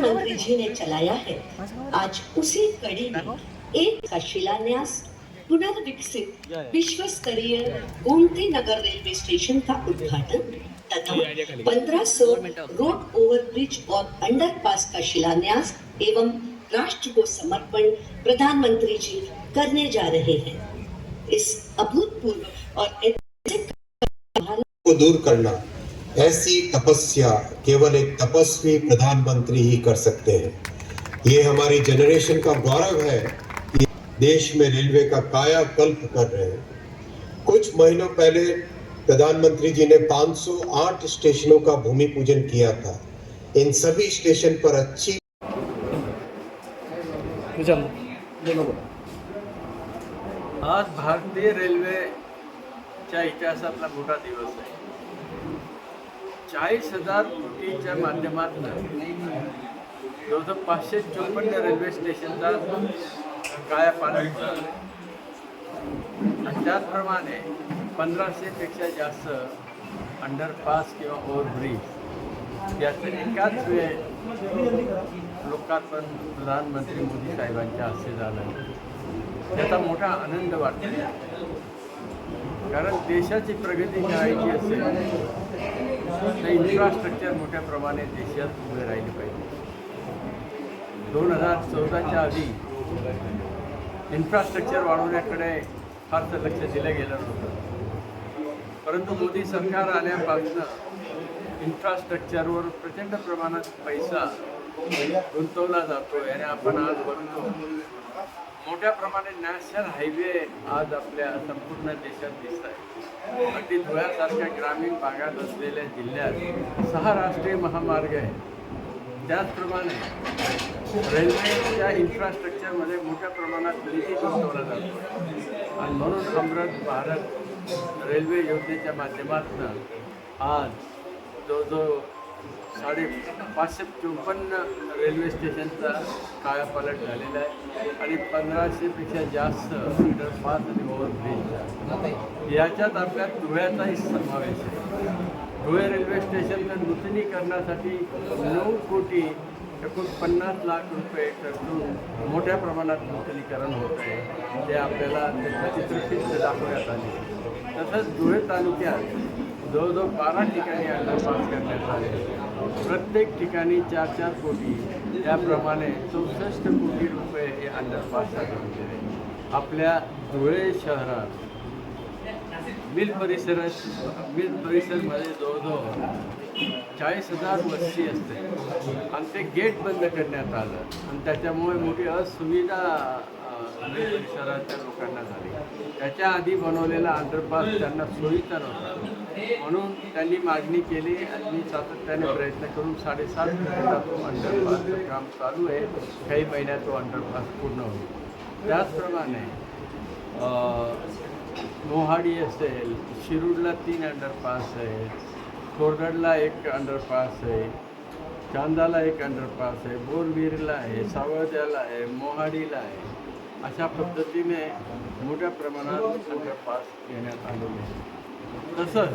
प्रधानमंत्री जी ने चलाया है। आज उसी कड़ी में एक का शिलान्यास पुनर्विकसित विश्व स्तरीय गोमती नगर रेलवे स्टेशन का उद्घाटन तथा 1500 रोड ओवरब्रिज और अंडरपास का शिलान्यास एवं राष्ट्र को समर्पण प्रधानमंत्री जी करने जा रहे हैं। इस अभूतपूर्व और ऐतिहासिक को दूर करना ऐसी तपस्या केवल एक तपस्वी प्रधानमंत्री ही कर सकते हैं। ये हमारी जनरेशन का गौरव है कि देश में रेलवे का कायाकल्प कर रहे हैं। कुछ महीनों पहले प्रधानमंत्री जी ने 508 स्टेशनों का भूमि पूजन किया था। इन सभी स्टेशन पर अच्छी आज भारतीय रेल्वेच्या इतिहासातला मोठा दिवस आहे चाळीस हजार कोटीच्या माध्यमातून जवळजवळ पाचशे चोपन्न रेल्वे स्टेशनचा कायापालट झाला आणि त्याचप्रमाणे पंधराशेपेक्षा जास्त अंडरपास किंवा ओव्हरब्रिज याचं एकाच वेळ लोकार्पण प्रधानमंत्री मोदी साहेबांच्या हस्ते झालं. त्याचा मोठा आनंद वाटतो. कारण देशाची प्रगती करायची असेल. तर इन्फ्रास्ट्रक्चर मोठ्या प्रमाणे देशात उभे राहिले पाहिजे. दोन हजार चौदाच्या आधी इन्फ्रास्ट्रक्चर वाढवण्याकडे फारसं लक्ष दिलं गेलं नव्हतं. परंतु मोदी सरकार आल्यापासून इन्फ्रास्ट्रक्चरवर प्रचंड प्रमाणात पैसा गुंतवला जातो आणि आपण आज बघतो मोठ्या प्रमाणे नॅशनल हायवे आज आपल्या संपूर्ण देशात दिसत आहे. अगदी धुळ्यासारख्या ग्रामीण भागात असलेल्या जिल्ह्यात सहा राष्ट्रीय महामार्ग आहे त्याचप्रमाणे रेल्वेच्या इन्फ्रास्ट्रक्चरमध्ये मोठ्या प्रमाणात निधी गुंतवला जातो. आणि म्हणून अमृत भारत रेल्वे योजनेच्या माध्यमातून आज जो जो साडे पाचशे चोपन्न रेल्वे स्टेशनचा कायापालट झालेला आहे. आणि पंधराशेपेक्षा जास्त मीटर पाच आणि ओव्हरब्रिज याच्यात आपल्या धुळ्याचाही समावेश आहे. धुळे रेल्वे स्टेशनचं नूतनीकरणासाठी नऊ कोटी एकूण पन्नास लाख रुपये खर्चून मोठ्या प्रमाणात नूतनीकरण होत आहे. ते आपल्याला त्याचं चित्रफित दाखवण्यात आले. तसंच धुळे तालुक्यात जवळजवळ बारा ठिकाणी अंडरपास करण्यात आले. प्रत्येक ठिकाणी चार चार कोटी त्याप्रमाणे चौसष्ट कोटी रुपये हे अंडरपास झाले आहे. आपल्या धुळे शहरात मिल परिसरात मिल परिसरमध्ये जवळजवळ चाळीस हजार वस्ती असते. आणि ते गेट बंद करण्यात आलं. आणि त्याच्यामुळे मोठी असुविधा अ, परिसराच्या लोकांना झाली. त्याच्या आधी बनवलेला अंडरपास त्यांना सोयीचा नव्हता. म्हणून त्यांनी मागणी केली आणि मी सातत्याने प्रयत्न करून साडेसात कोटीचा तो अंडरपासचं काम चालू आहे. काही महिन्यात तो अंडरपास पूर्ण होईल. त्याचप्रमाणे मोहाडी असेल शिरूरला तीन अंडरपास आहेत. कोरगडला एक अंडरपास आहे चांदाला एक अंडरपास आहे बोरविरीला आहे सावळद्याला आहे मोहाडीला आहे. अशा पद्धतीने मोठ्या प्रमाणात अंडरपास घेण्यात आलेले आहे. तसंच